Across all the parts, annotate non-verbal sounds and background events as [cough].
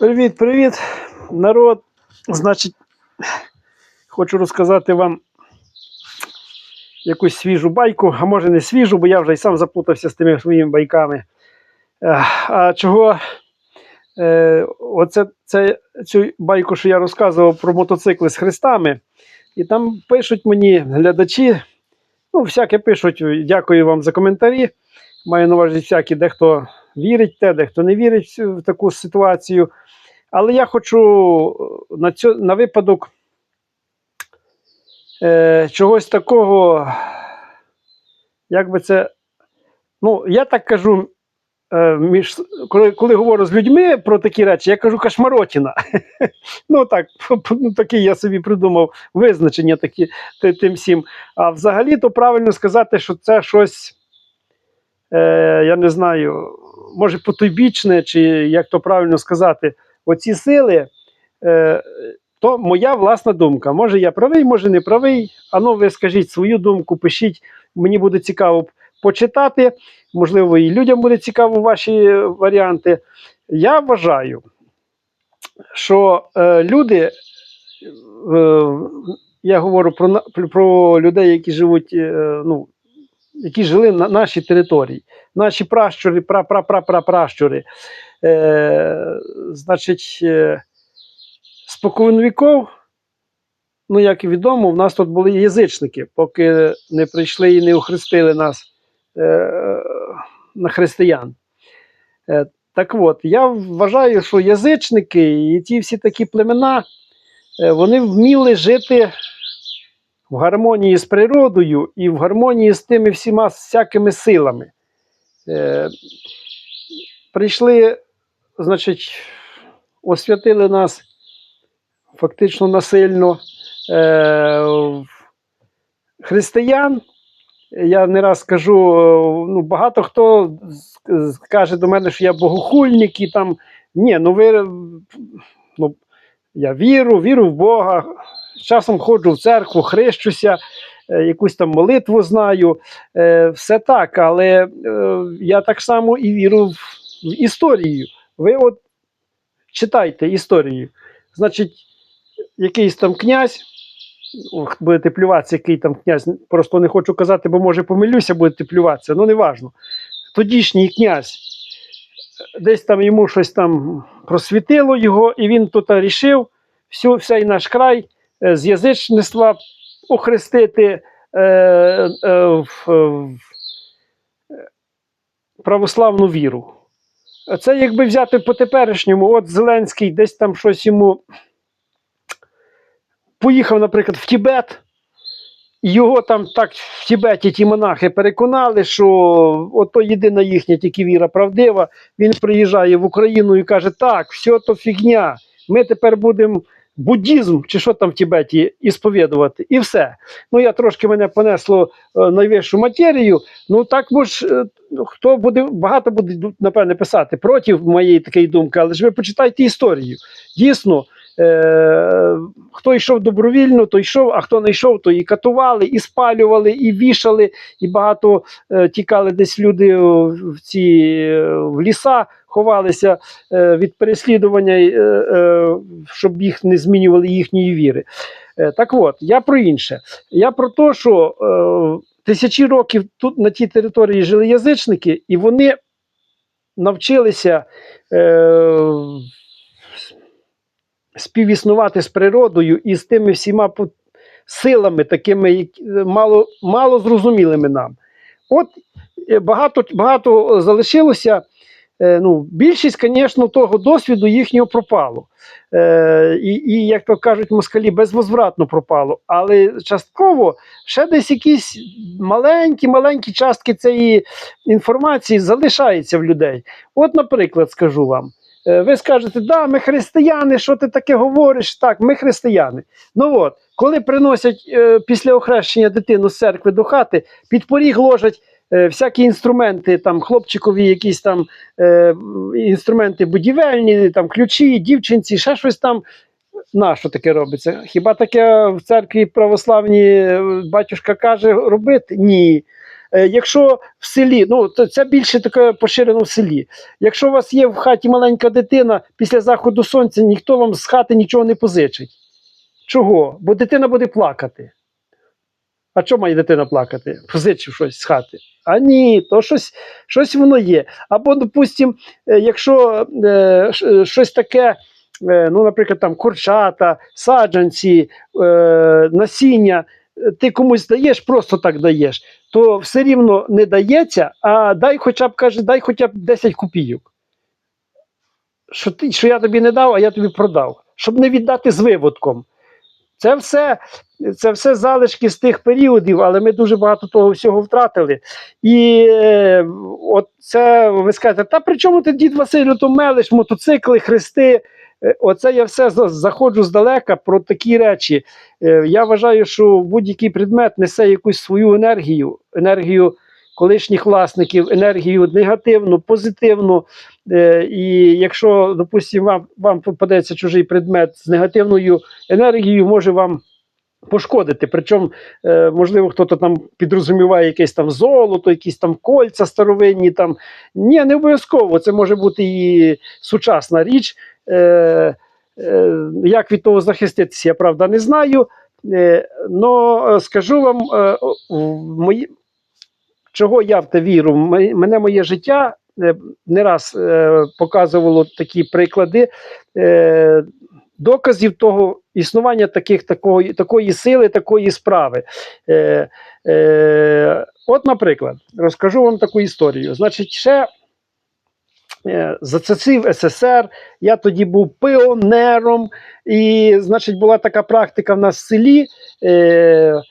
Привіт, привіт, народ. Значить, хочу розказати вам якусь свіжу байку, а може не свіжу, бо я вже й сам заплутався з тими своїми байками. Е, А чого? Е, оце це, цю байку, що я розказував про мотоцикли з хрестами, і там пишуть мені глядачі, ну, всяке пишуть, дякую вам за коментарі. Маю на увазі всякі, дехто вірить в те, дехто не вірить в таку ситуацію. Але я хочу на, цю, на випадок е, чогось такого, як би це. Ну, я так кажу, е, між, коли, коли говорю з людьми про такі речі, я кажу кашмаротіна. [laughs] ну так, ну, такий я собі придумав визначення такі, тим всім. А взагалі, то правильно сказати, що це щось, е, я не знаю, може потойбічне, чи як то правильно сказати, оці сили, е, то моя власна думка. Може я правий, може не правий. А ну ви скажіть свою думку, пишіть. Мені буде цікаво почитати. Можливо, і людям буде цікаво ваші варіанти. Я вважаю, що е, люди, е, я говорю про, про людей, які живуть, е, ну, які жили на нашій території, наші пращури, пра-пра-пра-пра-пращури. Е, значить, е, спокон віков, ну, як і відомо, в нас тут були язичники, поки не прийшли і не охрестили нас е, на християн. Е, так от, я вважаю, що язичники і ті всі такі племена, е, вони вміли жити в гармонії з природою і в гармонії з тими всіма всякими силами. Е, прийшли, значить, освятили нас фактично насильно е, християн. Я не раз скажу, е, ну, багато хто каже до мене, що я богохульник і там. Ні, ну ви ну, я віру, віру в Бога. Часом ходжу в церкву, хрещуся, е, якусь там молитву знаю. Е, все так, але е, я так само і віру в, історію. Ви от читайте історію. Значить, якийсь там князь, будете плюватися, який там князь, просто не хочу казати, бо може помилюся, будете плюватися, ну неважно. Тодішній князь, десь там йому щось там просвітило його, і він тут рішив всю, всей наш край з язичництва охрестити е, е, в, в православну віру. Це якби взяти по теперішньому, от Зеленський десь там щось йому поїхав, наприклад, в Тібет, його там так в Тібеті ті монахи переконали, що ото єдина їхня тільки віра правдива. Він приїжджає в Україну і каже: так, все то фігня. Ми тепер будемо буддізм чи що там в Тібеті ісповідувати, і все. Ну я трошки мене понесло е, найвищу матерію. Ну так може, хто буде багато буде напевне писати проти моєї такої думки, але ж ви почитайте історію. Дійсно, е, хто йшов добровільно, то йшов, а хто не йшов, то і катували, і спалювали, і вішали, і багато е, тікали десь люди в ці е, в ліса, ховалися від переслідування, щоб їх не змінювали їхньої віри. Так от, я про інше. Я про те, що тисячі років тут на тій території жили язичники, і вони навчилися співіснувати з природою і з тими всіма силами, такими мало, мало зрозумілими нам. От е, багато, багато залишилося. Е, ну, більшість, звісно, того досвіду їхнього пропало. Е, і, і, як то кажуть, москалі безвозвратно пропало. Але частково ще десь якісь маленькі-маленькі частки цієї інформації залишаються в людей. От, наприклад, скажу вам. Е, Ви скажете, да, ми християни, що ти таке говориш? Так, ми християни. Ну от, коли приносять е, після охрещення дитину з церкви до хати, під поріг ложать е, всякі інструменти, там хлопчикові, якісь там е, інструменти будівельні, там ключі, дівчинці, ще щось там. На що таке робиться? Хіба таке в церкві православній е, батюшка каже робити? Ні. Е, якщо в селі, ну то це більше таке поширено в селі. Якщо у вас є в хаті маленька дитина, після заходу сонця ніхто вам з хати нічого не позичить. Чого? Бо дитина буде плакати. А чому має дитина плакати? Позичив щось з хати. А ні, то щось, щось воно є. Або, допустимо, якщо е, щось таке, е, ну, наприклад, там курчата, саджанці, е, насіння, е, ти комусь даєш, просто так даєш, то все рівно не дається, а дай хоча б каже, дай хоча б 10 копійок. Що, ти, що я тобі не дав, а я тобі продав. Щоб не віддати з виводком. Це все, це все залишки з тих періодів, але ми дуже багато того всього втратили. І е, от це ви скажете, та при чому ти дід Василю, то мелиш, мотоцикли, хрести. Е, Оце я все заходжу здалека про такі речі. Е, Я вважаю, що будь-який предмет несе якусь свою енергію, енергію колишніх власників, енергію негативну, позитивну. Е, І якщо, допустимо, вам, вам попадеться чужий предмет з негативною енергією, може вам пошкодити. Причому, можливо, хтось там підрозуміває якесь там золото, якісь там кольця старовинні. Там. Ні, не обов'язково. Це може бути і сучасна річ. Е, е, як від того захиститися, я правда не знаю. Е, но скажу вам, е, мої, чого я в те віру. Мене моє життя е, не раз е, показувало такі приклади е, доказів того існування таких, такої, такої сили, такої справи. Е, е, от, наприклад, розкажу вам таку історію. Значить, ще е, за часів СССР я тоді був піонером, і, значить, була така практика в нас в селі. Е,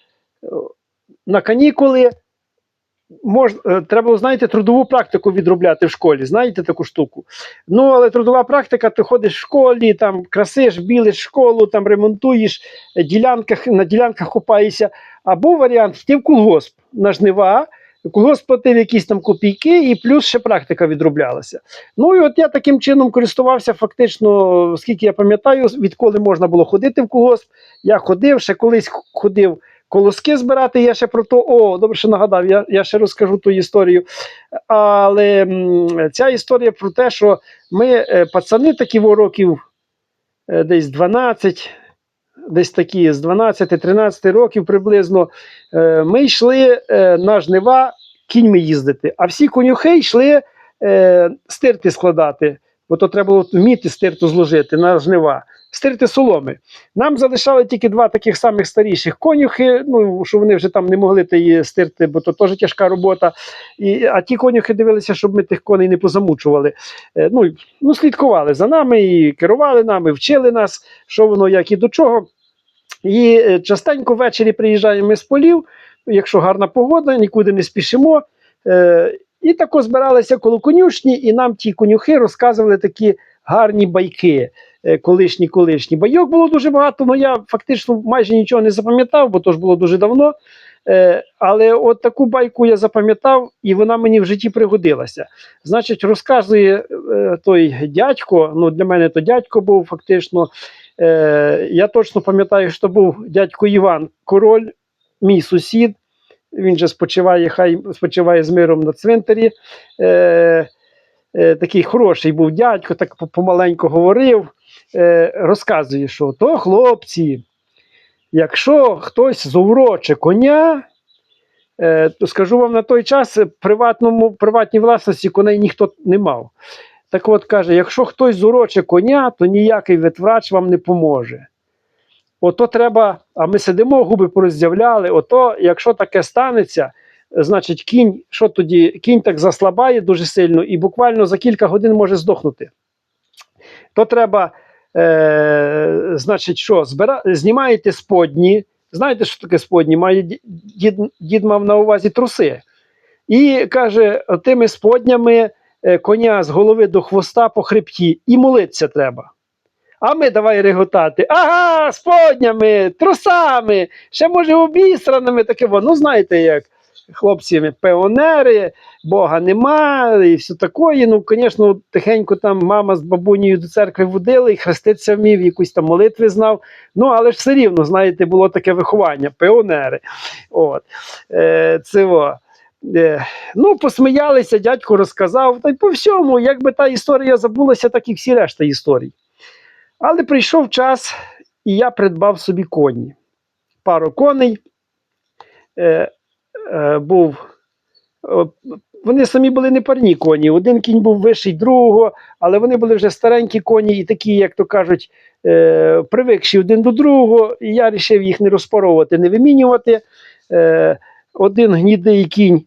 на канікули мож, е, треба знаєте, трудову практику відробляти в школі. Знаєте таку штуку? Ну, але трудова практика, ти ходиш в школі, там красиш, білиш школу, там ремонтуєш, ділянках, на ділянках купаєшся. Або варіант йти в колгосп на жнива. Колгосп платив якісь там копійки, і плюс ще практика відроблялася. Ну і от я таким чином користувався фактично, скільки я пам'ятаю, відколи можна було ходити в колгосп. Я ходив, ще колись ходив колоски збирати. Я ще про то, о, добре, що нагадав, я, я ще розкажу ту історію. Але м, ця історія про те, що ми, е, пацани, такі років е, десь 12, десь такі з 12-13 років приблизно, е, ми йшли е, на жнива кіньми їздити, а всі конюхи йшли е, стирти складати, бо то треба було вміти стирту зложити на жнива. Стирти соломи. Нам залишали тільки два таких самих старіших конюхи, ну що вони вже там не могли її стирти, бо то теж тяжка робота. І, а ті конюхи дивилися, щоб ми тих коней не позамучували. Е, ну, ну, слідкували за нами і керували нами, вчили нас, що воно, як і до чого. І е, частенько ввечері приїжджаємо з полів, якщо гарна погода, нікуди не спішимо. Е, і тако збиралися коло конюшні, і нам ті конюхи розказували такі гарні байки. Е, Колишні, колишні. Байок було дуже багато, але я фактично майже нічого не запам'ятав, бо то ж було дуже давно. Е, але от таку байку я запам'ятав, і вона мені в житті пригодилася. Значить, розказує е, той дядько, ну для мене то дядько був фактично. Я точно пам'ятаю, що був дядько Іван Король, мій сусід. Він же спочиває, хай спочиває з миром на цвинтарі. Е, е, такий хороший був дядько, так по- помаленьку говорив. Е, розказує, що то хлопці, якщо хтось зуроче коня, е, то скажу вам на той час приватному, приватній власності коней ніхто не мав. Так от каже: якщо хтось зуроче коня, то ніякий ветврач вам не поможе. Ото треба, а ми сидимо, губи пороздявляли. Ото, якщо таке станеться, значить кінь, що тоді? Кінь так заслабає дуже сильно і буквально за кілька годин може здохнути. То треба, е, значить, що, збира... знімаєте сподні. Знаєте, що таке сподні? Має дід, дід мав на увазі труси. І каже, тими споднями е, коня з голови до хвоста по хребті, і молитися треба. А ми давай реготати. Ага, споднями, трусами, ще може обістраними таке. Ну, знаєте, як хлопці піонери, Бога нема, і все такое. Ну, звісно, тихенько там мама з бабунею до церкви водили, і хреститися вмів, якусь там молитви знав. Ну, але ж все рівно, знаєте, було таке виховання, піонери. От. Е, це во. Е, ну, посміялися, дядько розказав. Та й по всьому, якби та історія забулася, так і всі решта історій. Але прийшов час, і я придбав собі коні. Пару коней. Е, е, був, вони самі були не парні коні. Один кінь був вищий другого, але вони були вже старенькі коні і такі, як то кажуть, е, привикші один до другого. І я вирішив їх не розпоровувати, не вимінювати. Е, один гнідий кінь.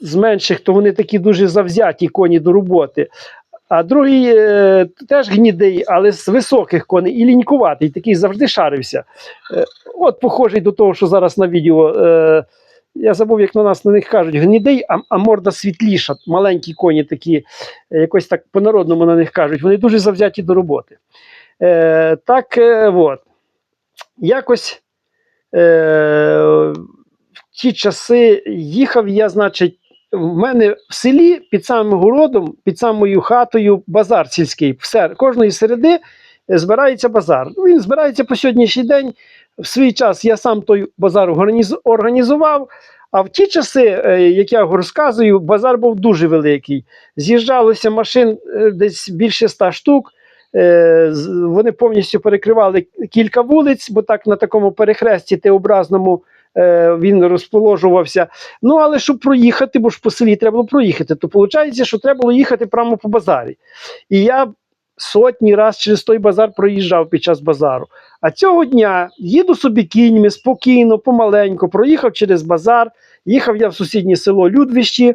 З менших, то вони такі дуже завзяті коні до роботи. А другий е, теж гнідий, але з високих коней і лінькуватий, такий завжди шарився. Е, от похожий до того, що зараз на відео. Е, я забув, як на нас на них кажуть, гнідий, а, а морда світліша, маленькі коні такі, якось так по-народному на них кажуть. Вони дуже завзяті до роботи. Е, так, е, от. Якось е, в ті часи їхав я, значить, в мене в селі під самим городом, під самою хатою базар сільський. Все, кожної середи е, збирається базар. Ну, Він збирається по сьогоднішній день. В свій час я сам той базар організував. А в ті часи, е, як я розказую, базар був дуже великий. З'їжджалося машин е, десь більше ста штук. Вони повністю перекривали кілька вулиць, бо так на такому перехресті Т-образному він розположувався. Ну, але щоб проїхати, бо ж по селі треба було проїхати, то виходить, що треба було їхати прямо по базарі. І я сотні раз через той базар проїжджав під час базару. А цього дня їду собі кіньми спокійно, помаленьку, проїхав через базар, їхав я в сусіднє село Людвищі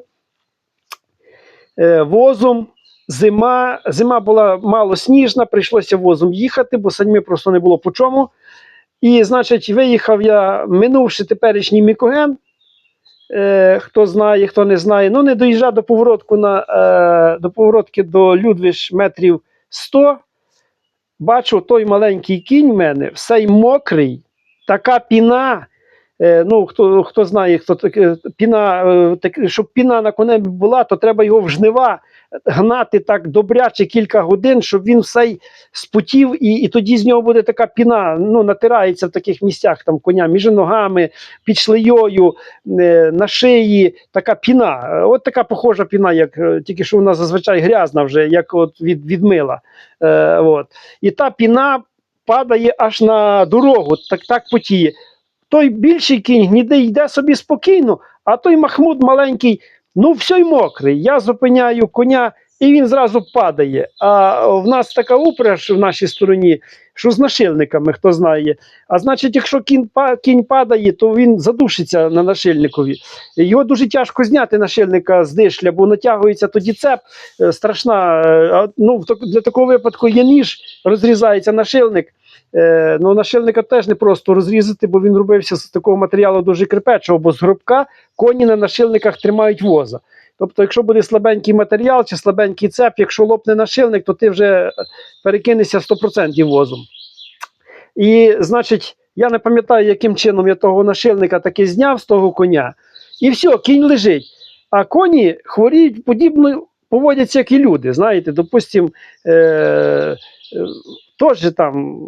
е, возом. Зима, зима була мало сніжна, прийшлося возом їхати, бо саньми просто не було по чому. І, значить, виїхав я, минувши теперішній Мікоген. Е, хто знає, хто не знає. Ну, не доїжджав до поворотку на, е, до поворотки до Людвіж метрів 100. Бачу, той маленький кінь в мене, все мокрий, така піна. Е, ну, хто, хто знає, хто таке піна, е, так, щоб піна на конем була, то треба його в жнива гнати так добряче кілька годин, щоб він все спотів, і, і тоді з нього буде така піна, ну, натирається в таких місцях там коня між ногами, під шлеєю, е, на шиї, така піна. Е, От така похожа піна, як е, тільки що вона зазвичай грязна вже, як от від, від мила. Е, от. І та піна падає аж на дорогу, так, так потіє. Той більший кінь гнідий йде собі спокійно, а той Махмуд маленький, ну все й мокрий. Я зупиняю коня, і він зразу падає. А в нас така упряж в нашій стороні, що з нашильниками, хто знає. А значить, якщо кінь, кінь падає, то він задушиться на нашильникові. Його дуже тяжко зняти нашильника з дишля, бо натягується тоді цеп е, страшна. е, Ну, для такого випадку є ніж, розрізається нашильник. Е, ну, нашильника теж не просто розрізати, бо він робився з такого матеріалу дуже крепечого, бо з гробка коні на нашильниках тримають воза. Тобто, якщо буде слабенький матеріал чи слабенький цеп, якщо лопне нашильник, то ти вже перекинешся 100% возом. І, значить, я не пам'ятаю, яким чином я того нашильника таки зняв з того коня. І все, кінь лежить. А коні хворіють подібно поводяться, як і люди. Знаєте, допустим, е, е, теж там,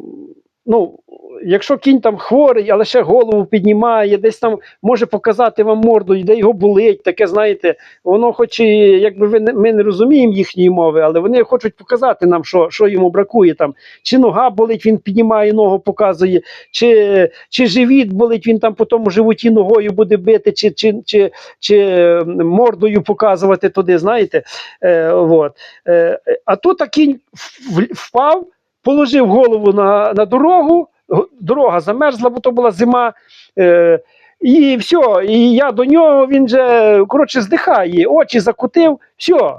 ну, якщо кінь там хворий, але ще голову піднімає, десь там може показати вам морду, де його болить, таке, знаєте, воно хоч і якби ви ми не розуміємо їхньої мови, але вони хочуть показати нам, що, що йому бракує там. Чи нога болить, він піднімає ногу, показує, чи, чи живіт болить, він там по тому животі ногою буде бити, чи, чи, чи, чи мордою показувати туди, знаєте. Е, вот. е, а тут кінь впав, положив голову на, на дорогу, дорога замерзла, бо то була зима. Е, і все, і я до нього, він же коротше здихає, очі закутив, все,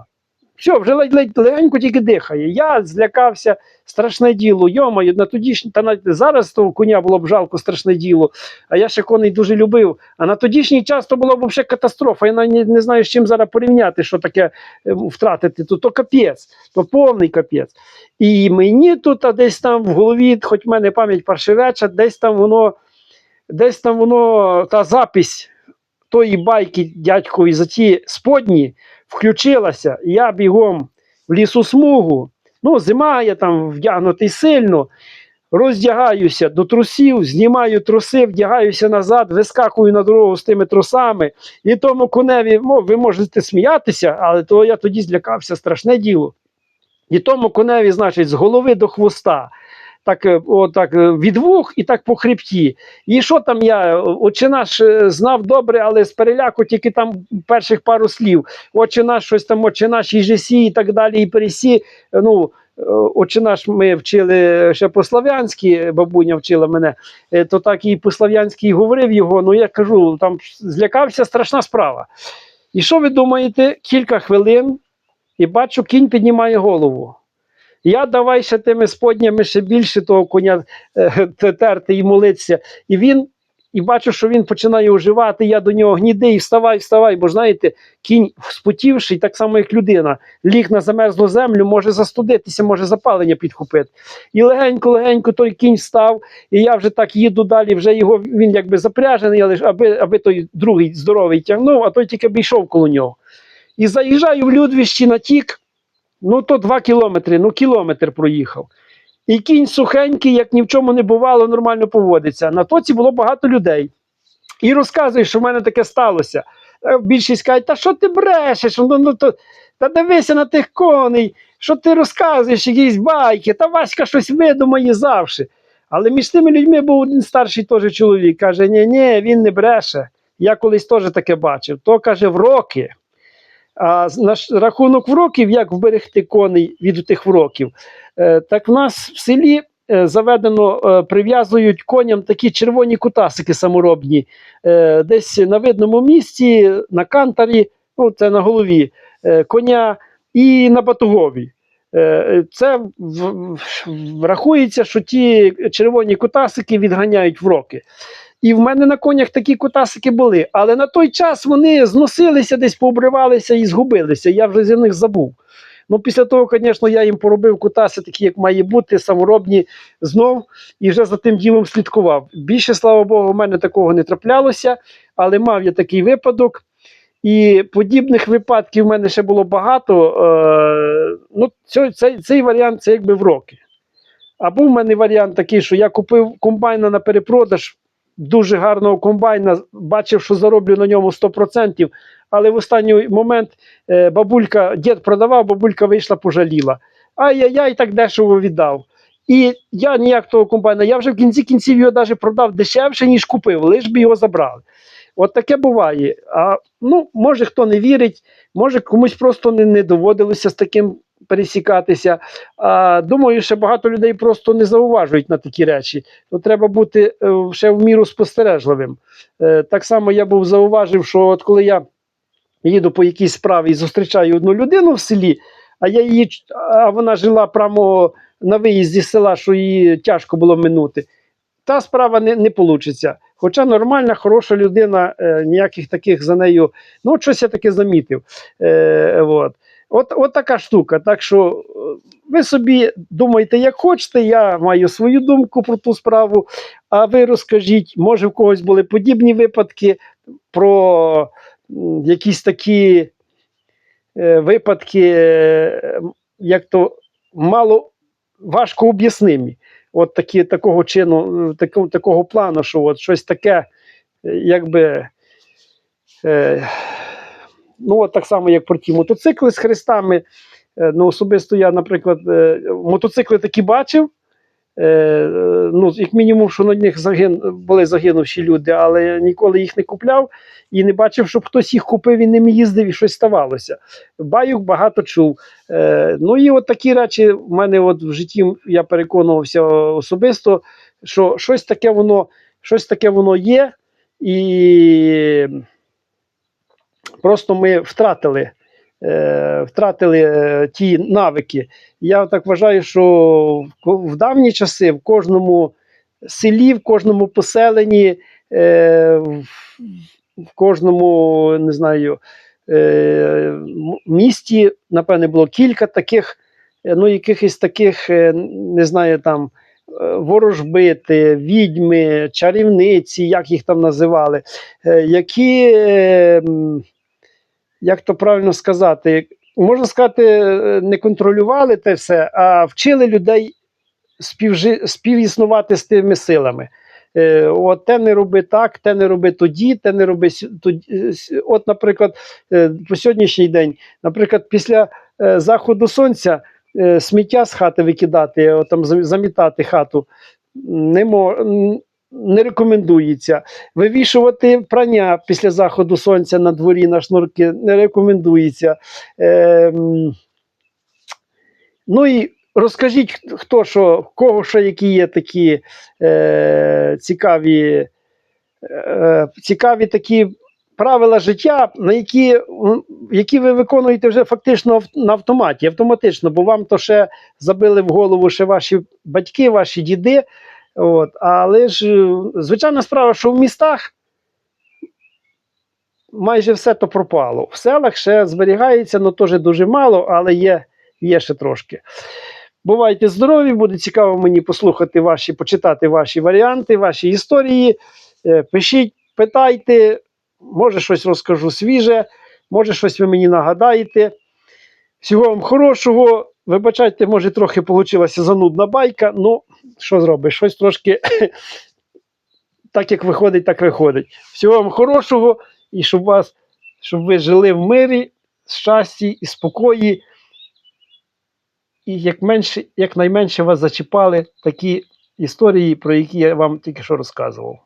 все, вже ледь, легенько тільки дихає. Я злякався, страшне діло. Йомаю, на тоді ж- та навіть зараз того коня було б жалко, страшне діло. А я ще коней дуже любив. А на тодішній час то було б взагалі катастрофа. Я навіть не, знаю, з чим зараз порівняти, що таке е, втратити. То, то капець, то повний капець. І мені тут а десь там в голові, хоч в мене пам'ять паршивеча, десь там воно, десь там воно, та запись тої байки дядькові за ті сподні включилася. Я бігом в лісосмугу. Ну, зима, я там вдягнутий сильно. роздягаюся до трусів, знімаю труси, вдягаюся назад, вискакую на дорогу з тими трусами. І тому коневі, ну, ви можете сміятися, але то я тоді злякався, страшне діло. І тому коневі, значить, з голови до хвоста. Так, е, отак, е, від вух і так по хребті. І що там я, отче наш е, знав добре, але з переляку тільки там перших пару слів. Отче наш, щось там, отче наш, і і так далі, і пересі. Ну, отче наш ми вчили ще по-слав'янськи, бабуня вчила мене, то так і по-слав'янськи говорив його. Ну я кажу, там злякався страшна справа. І що ви думаєте? Кілька хвилин, і бачу, кінь піднімає голову. Я давай ще тими споднями ще більше того коня е, терти і молитися. І він, і бачу, що він починає оживати. Я до нього гнідий, вставай, вставай. Бо знаєте, кінь спотівший, так само як людина, ліг на замерзлу землю, може застудитися, може запалення підхопити. І легенько-легенько той кінь встав, і я вже так їду далі. Вже його він якби запряжений, але аби, аби той другий здоровий тягнув, а той тільки б коло нього. І заїжджаю в Людвищі на тік. Ну, то два кілометри, ну кілометр проїхав. І кінь сухенький, як ні в чому не бувало, нормально поводиться. На тоці було багато людей. І розказує, що в мене таке сталося. Е, Більшість кажуть, та що ти брешеш? Ну, ну, то, та дивися на тих коней, що ти розказуєш, якісь байки, та Васька щось видумає завжди. Але між тими людьми був один старший теж чоловік. Каже: ні, ні, він не бреше. Я колись теж таке бачив. То каже, в роки. А на рахунок вроків, як вберегти коней від тих вроків, е, так в нас в селі е, заведено, е, прив'язують коням такі червоні кутасики саморобні, десь на видному місці, на кантарі, ну це на голові коня і на батугові. Це в- в- що ті червоні кутасики відганяють вроки. І в мене на конях такі кутасики були. Але на той час вони зносилися, десь пообривалися і згубилися. Я вже за них забув. Ну, після того, звісно, я їм поробив кутаси, такі, як має бути, саморобні знов, і вже за тим ділом слідкував. Більше, слава Богу, в мене такого не траплялося, але мав я такий випадок. І подібних випадків в мене ще було багато. Е, ну, цей, цей, цей варіант це якби в роки. А був в мене варіант такий, що я купив комбайна на перепродаж, дуже гарного комбайна, бачив, що зароблю на ньому 100%, але в останній момент е, бабулька, дід продавав, бабулька вийшла, пожаліла. Ай-яй-яй, так дешево віддав. І я ніяк того комбайна, я вже в кінці кінців його навіть продав дешевше, ніж купив, лиш би його забрали. От таке буває. А ну, може хто не вірить, може комусь просто не, не доводилося з таким пересікатися. А думаю, що багато людей просто не зауважують на такі речі. То треба бути е, ще в міру спостережливим. Е, так само я був зауважив, що от коли я їду по якійсь справі і зустрічаю одну людину в селі, а я її, а вона жила прямо на виїзді з села, що її тяжко було минути. Та справа не, не вийде. Хоча нормальна, хороша людина, е, ніяких таких за нею, ну, щось я таке замітив. Е, от. От, от така штука. Так що е, ви собі думайте, як хочете. Я маю свою думку про ту справу. А ви розкажіть, може в когось були подібні випадки про якісь такі е, випадки, е, як то мало важко об'яснимі. От такі, такого чину, е, такого, такого плану, що от щось таке, е, якби. Е, ну, от так само, як про ті мотоцикли з хрестами. Е, ну, особисто я, наприклад, е, мотоцикли такі бачив. Е, ну, як мінімум, що на них загин, були загинувші люди, але ніколи їх не купляв і не бачив, щоб хтось їх купив і ними їздив, і щось ставалося. Баюк багато чув. Ну і от такі речі в мене от в житті я переконувався особисто, що щось таке воно, щось таке воно є, і просто ми втратили. Е, втратили е, ті навики. Я так вважаю, що в давні часи в кожному селі, в кожному поселенні, е, в, кожному не знаю, місті, напевне, було кілька таких, ну, якихось таких, не знаю, там. Ворожбити, відьми, чарівниці, як їх там називали, які, як то правильно сказати, можна сказати, е, не контролювали те все, а вчили людей співжи, співіснувати з тими силами. Е, от те не роби так, те не роби тоді, те не роби тоді. Е, От, наприклад, по сьогоднішній день, наприклад, після заходу сонця сміття з хати викидати, от, там, замітати хату не, мо, м, не рекомендується. Вивішувати прання після заходу сонця на дворі на шнурки не рекомендується. Е, ну і розкажіть, хто що, кого що які є такі е, цікаві, е, цікаві такі правила життя, на які, які ви виконуєте вже фактично на автоматі, автоматично, бо вам то ще забили в голову ще ваші батьки, ваші діди. От, але ж е, звичайна справа, що в містах майже все то пропало. В селах ще зберігається, ну теж дуже мало, але є, є ще трошки. Бувайте здорові, буде цікаво мені послухати ваші, почитати ваші варіанти, ваші історії. Е, Пишіть, питайте, може щось розкажу свіже, може щось ви мені нагадаєте. Всього вам хорошого. Вибачайте, може, трохи вийшла занудна байка. Ну, що зробиш? Щось трошки [coughs] так, як виходить, так виходить. Всього вам хорошого і щоб вас, щоб ви жили в мирі, щасті і спокої. І як менше, якнайменше вас зачіпали такі історії, про які я вам тільки що розказував.